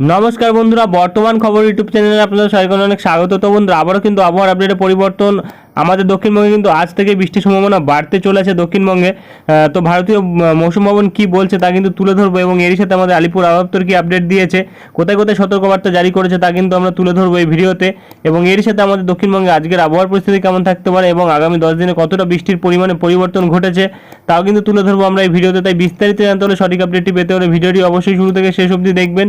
নমস্কার বন্ধুরা, বর্তমান খবর ইউটিউব চ্যানেলে আপনাদের সবাইকে অনেক স্বাগত। তো বন্ধুরা, আবারও কিন্তু আবহাওয়ার আপডেটে পরিবর্তন। আমাদের দক্ষিণবঙ্গে কিন্তু আজ থেকে বৃষ্টির সম্ভাবনা বাড়তে চলেছে দক্ষিণবঙ্গে। তো ভারতীয় মৌসুম ভবন কী বলছে তা কিন্তু তুলে ধরবো এবং এরই সাথে আমাদের আলিপুর আবহাওয়া দপ্তর কি আপডেট দিয়েছে, কোথায় কোথায় সতর্কবার্তা জারি করেছে তা কিন্তু আমরা তুলে ধরবো এই ভিডিওতে। এবং এরই সাথে আমাদের দক্ষিণবঙ্গে আজকের আবহাওয়ার পরিস্থিতি কেমন থাকতে পারে এবং আগামী দশ দিনে কতটা বৃষ্টির পরিমাণে পরিবর্তন ঘটেছে, তাও কিন্তু তুলে ধরবো আমরা এই ভিডিওতে। তাই বিস্তারিত জানতে হলে সঠিক আপডেটটি পেতে হলে ভিডিওটি অবশ্যই শুরু থেকে শেষ অবধি দেখবেন।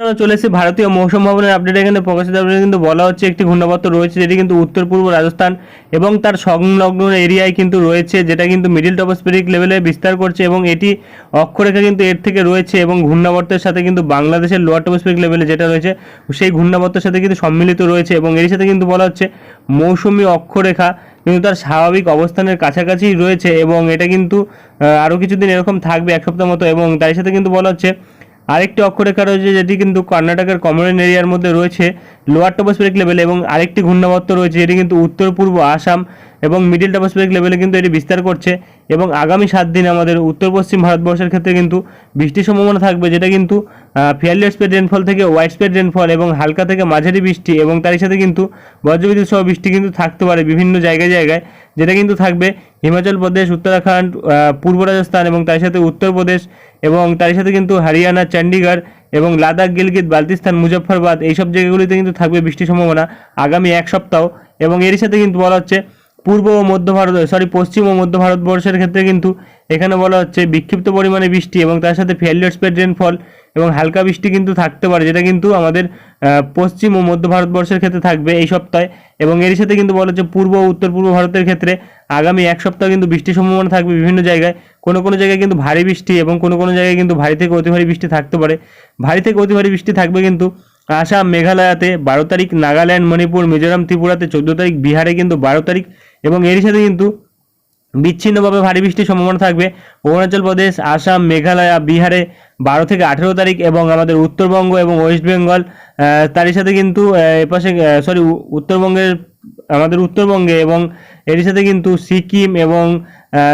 চলে এসেছি ভারতীয় মৌসুম ভবনের আপডেট এখানে প্রকাশিত আপডেটে কিন্তু বলা হচ্ছে, একটি ঘূর্ণাবর্ত রয়েছে যেটি কিন্তু উত্তর, পূর্ব রাজস্থান এবং তার সংলগ্ন এরিয়ায় কিন্তু রয়েছে, যেটা কিন্তু মিডিল টপোস্ফেরিক লেভেলে বিস্তার করছে এবং এটি অক্ষরেখা কিন্তু এর থেকে রয়েছে এবং ঘূর্ণাবর্তের সাথে কিন্তু বাংলাদেশের লোয়ার টপোস্ফেরিক লেভেলে যেটা রয়েছে, সেই ঘূর্ণাবর্তের সাথে কিন্তু সম্মিলিত রয়েছে এবং এর সাথে কিন্তু বলা হচ্ছে, মৌসুমী অক্ষরেখা কিন্তু তার স্বাভাবিক অবস্থানের কাছাকাছি রয়েছে এবং এটা কিন্তু আরও কিছুদিন এরকম থাকবে এক সপ্তাহ মতো এবং তার সাথে কিন্তু বলা হচ্ছে আরেকটি অক্ষরেখা রয়েছে যেটি কিন্তু কর্ণাটকের কমরেন এরিয়ার মধ্যে রয়েছে, লোয়ার টপোস্ফেরিক লেভেলে এবং আরেকটি ঘূর্ণাবর্ত রয়েছে যেটি কিন্তু উত্তর পূর্ব আসাম এবং মিডিল টপোস্ফেরিক লেভেলে কিন্তু এটি বিস্তার করছে এবং আগামী সাত দিন আমাদের উত্তর পশ্চিম ভারতবর্ষের ক্ষেত্রে কিন্তু বৃষ্টির সম্ভাবনা থাকবে, যেটা কিন্তু ফেয়ারলি স্পেড রেনফল থেকে ওয়াইড স্পেড রেনফল এবং হালকা থেকে মাঝারি বৃষ্টি এবং তার সাথে কিন্তু বজ্রবিদ্যুৎ সহ বৃষ্টি কিন্তু থাকতে পারে বিভিন্ন জায়গায় জায়গায়, যেটা কিন্তু থাকবে হিমাচল প্রদেশ, উত্তরাখণ্ড পূর্ব রাজস্থান এবং তার সাথে উত্তরপ্রদেশ এবং তার সাথে কিন্তু হরিয়ানা চণ্ডীগড় এবং লাদাখ, গিলগিত বালতিস্তান মুজফ্ফরবাদ এইসব জায়গাগুলিতে কিন্তু থাকবে বৃষ্টির সম্ভাবনা আগামী এক সপ্তাহ এবং এর সাথে কিন্তু বলা হচ্ছে পূর্ব ও মধ্য ভারত সরি পশ্চিম ও মধ্য ভারতবর্ষের ক্ষেত্রে কিন্তু এখানে বলা হচ্ছে বিক্ষিপ্ত পরিমাণে বৃষ্টি এবং তার সাথে ফেলিয়ার স্পেড রেনফল এবং হালকা বৃষ্টি কিন্তু থাকতে পারে, যেটা কিন্তু আমাদের পশ্চিম ও মধ্য ভারতবর্ষের ক্ষেত্রে থাকবে এই সপ্তাহে এবং এর সাথে কিন্তু বলা হচ্ছে পূর্ব ও উত্তর পূর্ব ভারতের ক্ষেত্রে আগামী এক সপ্তাহ কিন্তু বৃষ্টির সম্ভাবনা থাকবে বিভিন্ন জায়গায়। কোনো কোনো জায়গায় কিন্তু ভারী বৃষ্টি এবং কোনো কোনো জায়গায় কিন্তু ভারী থেকে অতি ভারী বৃষ্টি থাকতে পারে। ভারী থেকে অতি ভারী বৃষ্টি থাকবে কিন্তু আসাম মেঘালয়াতে বারো তারিখ নাগাল্যান্ড, মণিপুর, মিজোরাম, ত্রিপুরাতে চোদ্দ তারিখ, বিহারে কিন্তু বারো তারিখ এবং এরই সাথে কিন্তু বিচ্ছিন্নভাবে ভারী বৃষ্টির সম্ভাবনা থাকবে। অরুণাচল প্রদেশ, আসাম, মেঘালয়, বিহারে বারো থেকে আঠেরো তারিখ এবং আমাদের উত্তরবঙ্গ এবং ওয়েস্ট বেঙ্গল তারই সাথে কিন্তু এপাশে সরি উত্তরবঙ্গের, আমাদের উত্তরবঙ্গে এবং এর সাথে কিন্তু সিকিম এবং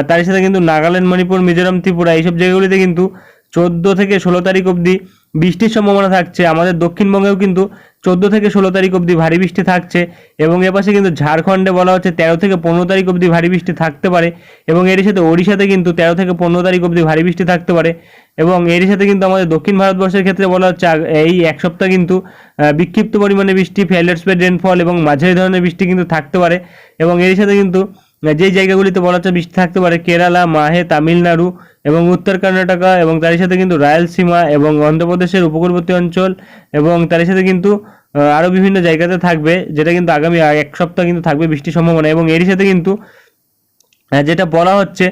তারই সাথে কিন্তু নাগাল্যান্ড, মণিপুর, মিজোরাম, ত্রিপুরা এইসব জায়গাগুলিতে কিন্তু চোদ্দ থেকে ষোলো তারিখ অবধি বৃষ্টির সম্ভাবনা থাকছে। আমাদের দক্ষিণবঙ্গেও কিন্তু চোদ্দ থেকে ষোলো তারিখ অবধি ভারী বৃষ্টি থাকছে এবং এপাশে কিন্তু ঝাড়খণ্ডে বলা হচ্ছে তেরো থেকে পনেরো তারিখ অবধি ভারী বৃষ্টি থাকতে পারে এবং এর সাথে ওড়িশাতে কিন্তু তেরো থেকে পনেরো তারিখ অবধি ভারী বৃষ্টি থাকতে পারে এবং এর সাথে কিন্তু আমাদের দক্ষিণ ভারতবর্ষের ক্ষেত্রে বলা হচ্ছে এই এক সপ্তাহ কিন্তু বিক্ষিপ্ত পরিমাণে বৃষ্টি ফেয়ারলেট স্পেড রেনফল এবং মাঝারি ধরনের বৃষ্টি কিন্তু থাকতে পারে এবং এর সাথে কিন্তু যেই জায়গাগুলিতে বলা হচ্ছে বৃষ্টি থাকতে পারে, কেরালা, মাহে, তামিলনাড়ু এবং উত্তর কর্ণাটকা এবং তার সাথে কিন্তু রায়লসীমা এবং অন্ধ্রপ্রদেশের উপকূলবর্তী অঞ্চল এবং তার সাথে কিন্তু আরও বিভিন্ন জায়গাতে থাকবে, যেটা কিন্তু আগামী এক সপ্তাহ কিন্তু থাকবে বৃষ্টির সম্ভাবনা এবং এরই সাথে কিন্তু যেটা বলা হচ্ছে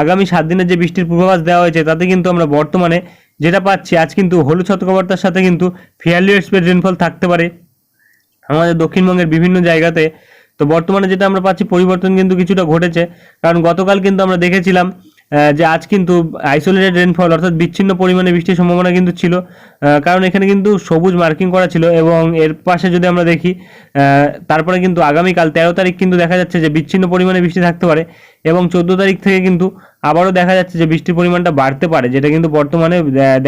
আগামী সাত দিনের যে বৃষ্টির পূর্বাভাস দেওয়া হয়েছে, তাতে কিন্তু আমরা বর্তমানে যেটা পাচ্ছি, আজ কিন্তু হলুদ সতর্কবার্তার সাথে কিন্তু ফেয়ারলি স্পেড রেনফল থাকতে পারে। আমাদের দক্ষিণবঙ্গের বিভিন্ন জায়গাতে তো বর্তমানে যেটা আমরা পাচ্ছি পরিবর্তন কিন্তু কিছুটা ঘটেছে। কারণ গতকাল কিন্তু আমরা দেখেছিলাম যে আজ কিন্তু আইসোলেটেড রেনফল অর্থাৎ বিচ্ছিন্ন পরিমাণে বৃষ্টির সম্ভাবনা কিন্তু ছিল। কারণ এখানে কিন্তু সবুজ মার্কিং করা ছিল এবং এর পাশে যদি আমরা দেখি তারপরে কিন্তু আগামীকাল তেরো তারিখ কিন্তু দেখা যাচ্ছে যে বিচ্ছিন্ন পরিমাণে বৃষ্টি থাকতে পারে এবং চোদ্দ তারিখ থেকে কিন্তু আবারও দেখা যাচ্ছে যে বৃষ্টির পরিমাণটা বাড়তে পারে, যেটা কিন্তু বর্তমানে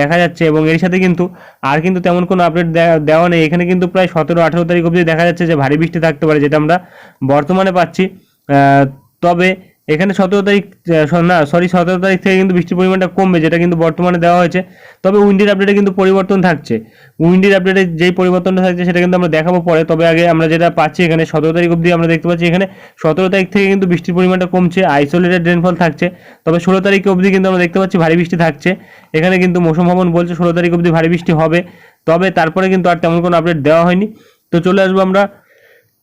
দেখা যাচ্ছে এবং এর সাথে কিন্তু আর কিন্তু তেমন কোনো আপডেট দেওয়া নেই। এখানে কিন্তু প্রায় সতেরো, আঠেরো তারিখ অবধি দেখা যাচ্ছে যে ভারী বৃষ্টি থাকতে পারে, যেটা আমরা বর্তমানে পাচ্ছি। তবে এখানে সতেরো তারিখ না সরি সতেরো তারিখ থেকে কিন্তু বৃষ্টির পরিমাণটা কমবে, যেটা কিন্তু বর্তমানে দেওয়া হয়েছে। তবে উইন্ডির আপডেটে কিন্তু পরিবর্তন থাকছে। উইন্ডির আপডেটে যেই পরিবর্তনটা থাকছে, সেটা কিন্তু আমরা দেখাবো পরে। তবে আগে আমরা যেটা পাচ্ছি এখানে, সতেরো তারিখ অবধি আমরা দেখতে পাচ্ছি এখানে, সতেরো তারিখ থেকে কিন্তু বৃষ্টির পরিমাণটা কমছে আইসোলেটেড রেনফল থাকছে। তবে ষোলো তারিখ অবধি কিন্তু আমরা দেখতে পাচ্ছি ভারী বৃষ্টি থাকছে। এখানে কিন্তু মৌসুম ভবন বলছে ষোলো তারিখ অবধি ভারী বৃষ্টি হবে। তবে তারপরে কিন্তু আর তেমন কোনো আপডেট দেওয়া হয়নি। তো চলে আসব আমরা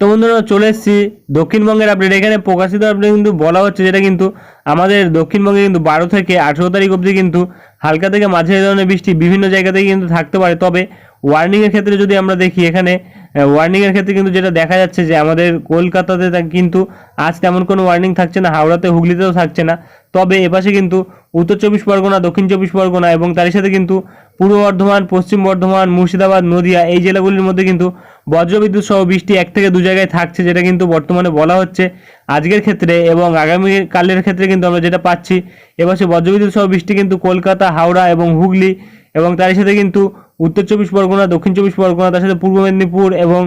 তো বন্ধুরা, চলে এসেছি দক্ষিণবঙ্গের আপডেট এখানে প্রকাশিত আপডেট কিন্তু বলা হচ্ছে যেটা কিন্তু আমাদের দক্ষিণবঙ্গে কিন্তু বারো থেকে আঠেরো তারিখ অবধি কিন্তু হালকা থেকে মাঝারি ধরনের বৃষ্টি বিভিন্ন জায়গাতেই কিন্তু থাকতে পারে। তবে ওয়ার্নিংয়ের ক্ষেত্রে যদি আমরা দেখি, এখানে ওয়ার্নিংয়ের ক্ষেত্রে কিন্তু যেটা দেখা যাচ্ছে যে আমাদের কলকাতাতে কিন্তু আজ তেমন কোনো ওয়ার্নিং থাকছে না, হাওড়াতে, হুগলিতেও থাকছে না। তবে এপাশে কিন্তু উত্তর চব্বিশ পরগনা, দক্ষিণ চব্বিশ পরগনা এবং তারই সাথে কিন্তু পূর্ব বর্ধমান, পশ্চিম বর্ধমান, মুর্শিদাবাদ, নদিয়া এই জেলাগুলির মধ্যে কিন্তু বজ্রবিদ্যুৎ সহ বৃষ্টি এক থেকে দু জায়গায় থাকছে, যেটা কিন্তু বর্তমানে বলা হচ্ছে আজকের ক্ষেত্রে এবং আগামী কালের ক্ষেত্রে কিন্তু আমরা যেটা পাচ্ছি, এপাশে বজ্রবিদ্যুৎ সহ বৃষ্টি কিন্তু কলকাতা, হাওড়া এবং হুগলি এবং তারই সাথে কিন্তু উত্তর চব্বিশ পরগনা, দক্ষিণ চব্বিশ পরগনা, তার সাথে পূর্ব মেদিনীপুর এবং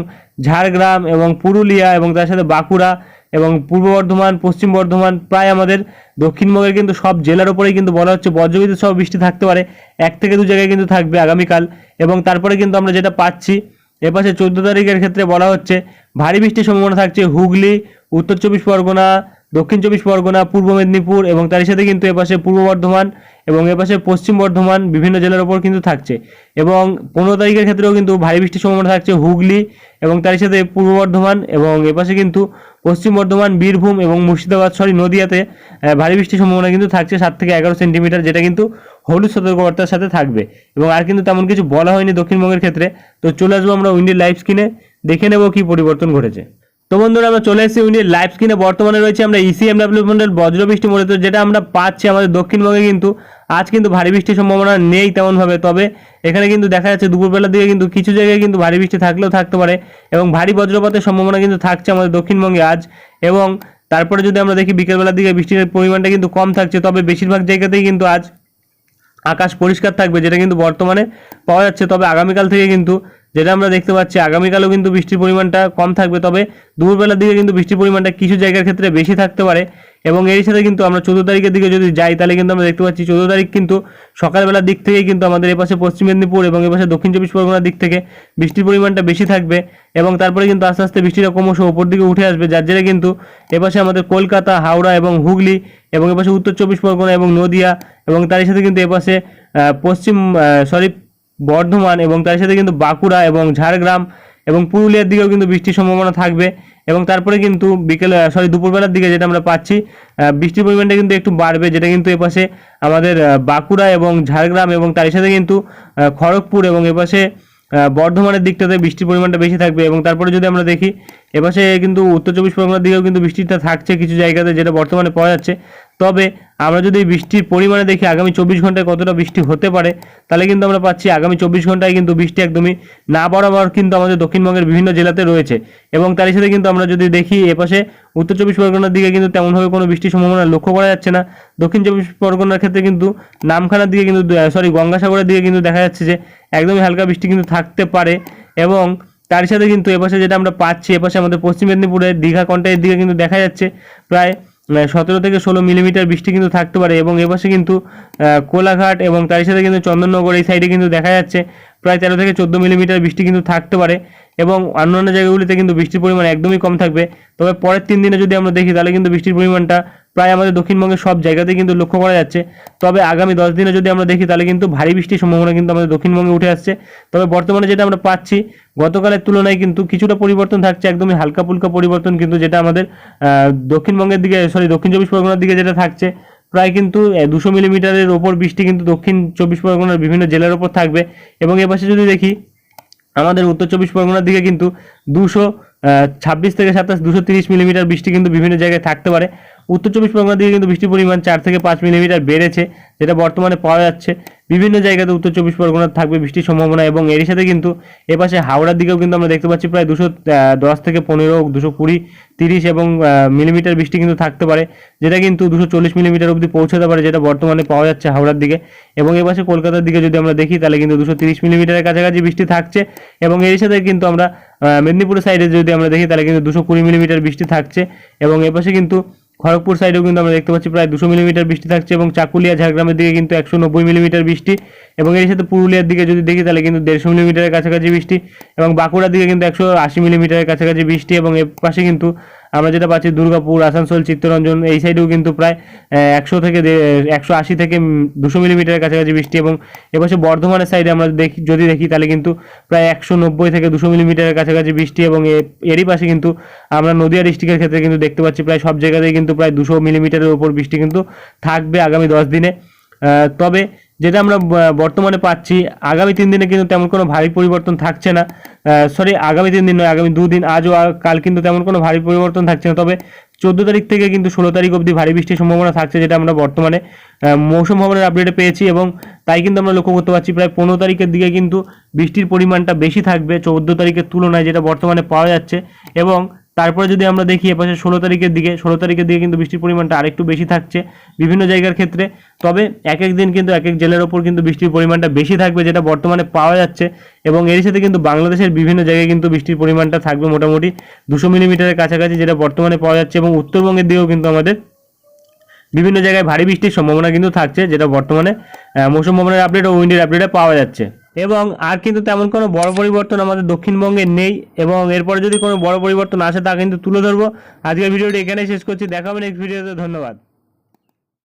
ঝাড়গ্রাম এবং পুরুলিয়া এবং তার সাথে বাঁকুড়া এবং পূর্ব বর্ধমান, পশ্চিম বর্ধমান, প্রায় আমাদের দক্ষিণবঙ্গের কিন্তু সব জেলার উপরেই কিন্তু বলা হচ্ছে বজ্রবিদ্যুৎ সহ বৃষ্টি থাকতে পারে। এক থেকে দু জায়গায় কিন্তু থাকবে আগামীকাল এবং তারপরে কিন্তু আমরা যেটা পাচ্ছি এপাশে চোদ্দ তারিখের ক্ষেত্রে বলা হচ্ছে ভারী বৃষ্টির সম্ভাবনা থাকছে হুগলি, উত্তর চব্বিশ পরগনা, দক্ষিণ চব্বিশ পরগনা, পূর্ব মেদিনীপুর এবং তার সাথে কিন্তু এপাশে পূর্ব বর্ধমান এবং এপাশে পশ্চিম বর্ধমান বিভিন্ন জেলার ওপর কিন্তু থাকছে। এবং পনেরো তারিখের ক্ষেত্রেও কিন্তু ভারী বৃষ্টির সম্ভাবনা থাকছে হুগলি এবং তার সাথে পূর্ব বর্ধমান এবং এপাশে কিন্তু পশ্চিম বর্ধমান, বীরভূম এবং মুর্শিদাবাদ, সরি, নদিয়াতে ভারী বৃষ্টির সম্ভাবনা কিন্তু থাকছে সাত থেকে এগারো সেন্টিমিটার, যেটা কিন্তু হলুদ সতর্কবার্তার সাথে থাকবে। এবং আর কিন্তু তেমন কিছু বলা হয়নি দক্ষিণবঙ্গের ক্ষেত্রে। তো চলে আসব আমরা উইন্ডির লাইভ স্ক্রিনে। দেখে নেব কি পরিবর্তন ঘটেছে। তো বন্ধুরা, আমরা চলে এসেছি উইন্ডির লাইভ স্ক্রিনে বর্তমানে রয়েছে আমরা E ইসিএম ডেভেলপমেন্টের বজ্রবৃষ্টি মূলত, যেটা আমরা পাচ্ছি আমাদের দক্ষিণবঙ্গে কিন্তু। আজ কিন্তু ভারী বৃষ্টির সম্ভাবনা নেই তেমনভাবে, তবে এখানে কিন্তু দেখা যাচ্ছে দুপুরবেলার দিকে কিন্তু কিছু জায়গায় কিন্তু ভারী বৃষ্টি থাকলেও থাকতে পারে এবং ভারী বজ্রপাতের সম্ভাবনা কিন্তু থাকছে আমাদের দক্ষিণবঙ্গে আজ। এবং তারপরে যদি আমরা দেখি বিকেলবেলার দিকে বৃষ্টির পরিমাণটা কিন্তু কম থাকছে, তবে বেশিরভাগ জায়গাতেই কিন্তু আজ আকাশ পরিষ্কার থাকবে, যেটা কিন্তু বর্তমানে পাওয়া যাচ্ছে। তবে আগামীকাল থেকে কিন্তু যেটা আমরা দেখতে পাচ্ছি, আগামীকালও কিন্তু বৃষ্টির পরিমাণটা কম থাকবে, তবে দুপুরবেলার দিকে কিন্তু বৃষ্টির পরিমাণটা কিছু জায়গার ক্ষেত্রে বেশি থাকতে পারে। এবং এর সাথে কিন্তু আমরা চোদ্দ তারিখের দিকে যদি যাই, তাহলে কিন্তু আমরা দেখতে পাচ্ছি চোদ্দ তারিখ কিন্তু সকালবেলার দিক থেকেই কিন্তু আমাদের এপাশে পশ্চিম মেদিনীপুর এবং এপাশে দক্ষিণ চব্বিশ পরগনার দিক থেকে বৃষ্টির পরিমাণটা বেশি থাকবে এবং তারপরে কিন্তু আস্তে আস্তে বৃষ্টিটা ক্রমশ ওপর দিকে উঠে আসবে, যার জেরে কিন্তু এপাশে আমাদের কলকাতা, হাওড়া এবং হুগলি এবং এপাশে উত্তর চব্বিশ পরগনা এবং নদিয়া এবং তারই সাথে কিন্তু এপাশে পশ্চিম সরি বর্ধমান এবং তার সাথে কিন্তু বাঁকুড়া এবং ঝাড়গ্রাম এবং পুরুলিয়ার দিকেও কিন্তু বৃষ্টির সম্ভাবনা থাকবে এবং তারপরে কিন্তু বিকেল সরি দুপুরবেলার দিকে যেটা আমরা পাচ্ছি বৃষ্টির পরিমাণটা কিন্তু একটু বাড়বে, যেটা কিন্তু এপাশে আমাদের বাঁকুড়া এবং ঝাড়গ্রাম এবং তার সাথে কিন্তু খড়গপুর এবং এপাশে বর্ধমানের দিকটাতে বৃষ্টির পরিমাণটা বেশি থাকবে এবং তারপরে যদি আমরা দেখি, এপাশে কিন্তু উত্তর চব্বিশ পরগনার দিকেও কিন্তু বৃষ্টিটা থাকছে কিছু জায়গাতে যেটা বর্তমানে পাওয়া যাচ্ছে। তবে আমরা যদি বৃষ্টির পরিমাণে দেখি আগামী চব্বিশ ঘন্টায় কতটা বৃষ্টি হতে পারে, তাহলে কিন্তু আমরা পাচ্ছি আগামী চব্বিশ ঘন্টায় কিন্তু বৃষ্টি একদমই না বরাবর কিন্তু আমাদের দক্ষিণবঙ্গের বিভিন্ন জেলাতে রয়েছে। এবং তারই সাথে কিন্তু আমরা যদি দেখি এপাশে উত্তর চব্বিশ পরগনার দিকে কিন্তু তেমনভাবে কোনো বৃষ্টির সম্ভাবনা লক্ষ্য করা যাচ্ছে না। দক্ষিণ চব্বিশ পরগনার ক্ষেত্রে কিন্তু নামখানার দিকে কিন্তু সরি গঙ্গাসাগরের দিকে কিন্তু দেখা যাচ্ছে যে একদমই হালকা বৃষ্টি কিন্তু থাকতে পারে। এবং তার সাথে কিন্তু এপাশে যেটা আমরা পাচ্ছি, এপাশে আমাদের পশ্চিম মেদিনীপুরের দীঘা কন্টাইয়ের দিকে কিন্তু দেখা যাচ্ছে। প্রায় সতেরো থেকে ষোলো মিলিমিটার বৃষ্টি কিন্তু থাকতে পারে এবং এপাশে কিন্তু কোলাঘাট এবং তার সাথে কিন্তু চন্দননগর এই সাইডে কিন্তু দেখা যাচ্ছে, প্রায় তেরো থেকে চোদ্দ মিলিমিটার বৃষ্টি কিন্তু থাকতে পারে এবং অন্যান্য জায়গাগুলিতে কিন্তু বৃষ্টির পরিমাণ একদমই কম থাকবে। তবে পরের তিন দিনে যদি আমরা দেখি, তাহলে কিন্তু বৃষ্টির পরিমাণটা প্রায় আমাদের দক্ষিণবঙ্গের সব জায়গাতেই কিন্তু লক্ষ্য করা যাচ্ছে। তবে আগামী দশ দিনে যদি আমরা দেখি, তাহলে কিন্তু ভারী বৃষ্টির সম্ভাবনা কিন্তু আমাদের দক্ষিণবঙ্গে উঠে আসছে। তবে বর্তমানে যেটা আমরা পাচ্ছি, গতকালের তুলনায় কিন্তু কিছুটা পরিবর্তন থাকছে, একদমই হালকা ফুলকা পরিবর্তন কিন্তু যেটা আমাদের দক্ষিণবঙ্গের দিকে সরি দক্ষিণ চব্বিশ পরগনার দিকে যেটা থাকছে, প্রায় কিন্তু দুশো মিলিমিটারের ওপর বৃষ্টি কিন্তু দক্ষিণ চব্বিশ পরগনার বিভিন্ন জেলার ওপর থাকবে। এবং এপাশে যদি দেখি, আমাদের উত্তর চব্বিশ পরগনার দিকে কিন্তু দুশো ছাব্বিশ থেকে সাতাশ, দুশো তিরিশ মিলিমিটার বৃষ্টি কিন্তু বিভিন্ন জায়গায় থাকতে পারে। উত্তর চব্বিশ পরগনার দিকে কিন্তু বৃষ্টির পরিমাণ চার থেকে পাঁচ মিলিমিটার বেড়েছে, যেটা বর্তমানে পাওয়া যাচ্ছে। বিভিন্ন জায়গাতে উত্তর চব্বিশ পরগনার থাকবে বৃষ্টির সম্ভাবনা এবং এরই সাথে কিন্তু এপাশে হাওড়ার দিকেও কিন্তু আমরা দেখতে পাচ্ছি প্রায় দুশো দশ থেকে পনেরো, দুশো কুড়ি, তিরিশ এবং মিলিমিটার বৃষ্টি কিন্তু থাকতে পারে, যেটা কিন্তু দুশো চল্লিশ মিলিমিটার অবধি পৌঁছাতে পারে, যেটা বর্তমানে পাওয়া যাচ্ছে হাওড়ার দিকে। এবং এপাশে কলকাতার দিকে যদি আমরা দেখি, তাহলে কিন্তু দুশো তিরিশ মিলিমিটারের কাছাকাছি বৃষ্টি থাকছে এবং এর সাথে কিন্তু আমরা মেদিনীপুরের সাইডে যদি আমরা দেখি, তাহলে কিন্তু দুশো কুড়ি মিলিমিটার বৃষ্টি থাকছে এবং এপাশে কিন্তু খড়গপুর সাইডেও কিন্তু আমরা দেখতে পাচ্ছি প্রায় দুশো মিলিমিটার বৃষ্টি থাকছে এবং চাকুলিয়া, ঝাড়গ্রামের দিকে কিন্তু একশো নব্বই মিলিমিটার বৃষ্টি এবং এর সাথে পুরুলিয়ার দিকে যদি দেখি তাহলে কিন্তু দেড়শো মিলিমিটারের কাছাকাছি বৃষ্টি এবং বাঁকুড়ার দিকে কিন্তু একশো আশি মিলিমিটারের কাছাকাছি বৃষ্টি এবং এর পাশে কিন্তু আমরা যেটা পাচ্ছি, দুর্গাপুর, আসানসোল, চিত্তরঞ্জন, এই সাইডেও কিন্তু প্রায় একশো থেকে একশো আশি থেকে দুশো মিলিমিটারের কাছাকাছি বৃষ্টি এবং এপাশে বর্ধমানের সাইডে আমরা দেখি, যদি দেখি তাহলে কিন্তু প্রায় একশো নব্বই থেকে দুশো মিলিমিটারের কাছাকাছি বৃষ্টি এবং এরই পাশে কিন্তু আমরা নদিয়া ডিস্ট্রিক্টের ক্ষেত্রে কিন্তু দেখতে পাচ্ছি, প্রায় সব জায়গাতেই কিন্তু প্রায় দুশো মিলিমিটারের উপর বৃষ্টি কিন্তু থাকবে আগামী দশ দিনে। তবে যেটা আমরা বর্তমানে পাচ্ছি, আগামী তিন দিনে কিন্তু তেমন কোনো ভারী পরিবর্তন থাকছে না। সরি আগামী তিন দিন নয়, আগামী দুদিন আজও কাল কিন্তু তেমন কোনো ভারী পরিবর্তন থাকছে না। তবে চোদ্দ তারিখ থেকে কিন্তু ষোলো তারিখ অবধি ভারী বৃষ্টির সম্ভাবনা থাকছে, যেটা আমরা বর্তমানে মৌসুম ভবনের আপডেটে পেয়েছি এবং তাই কিন্তু আমরা লক্ষ্য করতে পারছি প্রায় পনেরো তারিখের দিকে কিন্তু বৃষ্টির পরিমাণটা বেশি থাকবে, চৌদ্দ তারিখের তুলনায় যেটা বর্তমানে পাওয়া যাচ্ছে এবং তারপরে যদি আমরা দেখি এপাশে ষোলো তারিখের দিকে, ষোলো তারিখের দিকে কিন্তু বৃষ্টির পরিমাণটা আরেকটু বেশি থাকছে বিভিন্ন জায়গার ক্ষেত্রে। তবে এক এক দিন কিন্তু এক এক জেলার ওপর কিন্তু বৃষ্টির পরিমাণটা বেশি থাকবে যেটা বর্তমানে পাওয়া যাচ্ছে এবং এর সাথে কিন্তু বাংলাদেশের বিভিন্ন জায়গায় কিন্তু বৃষ্টির পরিমাণটা থাকবে মোটামুটি দুশো মিলিমিটারের কাছাকাছি যেটা বর্তমানে পাওয়া যাচ্ছে এবং উত্তরবঙ্গের দিকেও কিন্তু আমাদের বিভিন্ন জায়গায় ভারী বৃষ্টির সম্ভাবনা কিন্তু থাকছে যেটা বর্তমানে মৌসুম ভবনের আপডেট ও উইন্ডের আপডেটে পাওয়া যাচ্ছে। এবং আর কিন্তু তেমন কোনো বড় পরিবর্তন আমাদের দক্ষিণবঙ্গে নেই এবং এরপরে যদি কোনো বড় পরিবর্তন আসে তা কিন্তু তুলে ধরবো। আজকের ভিডিওটি এখানেই শেষ করছি। দেখা হবে নেক্সট ভিডিওতে ধন্যবাদ।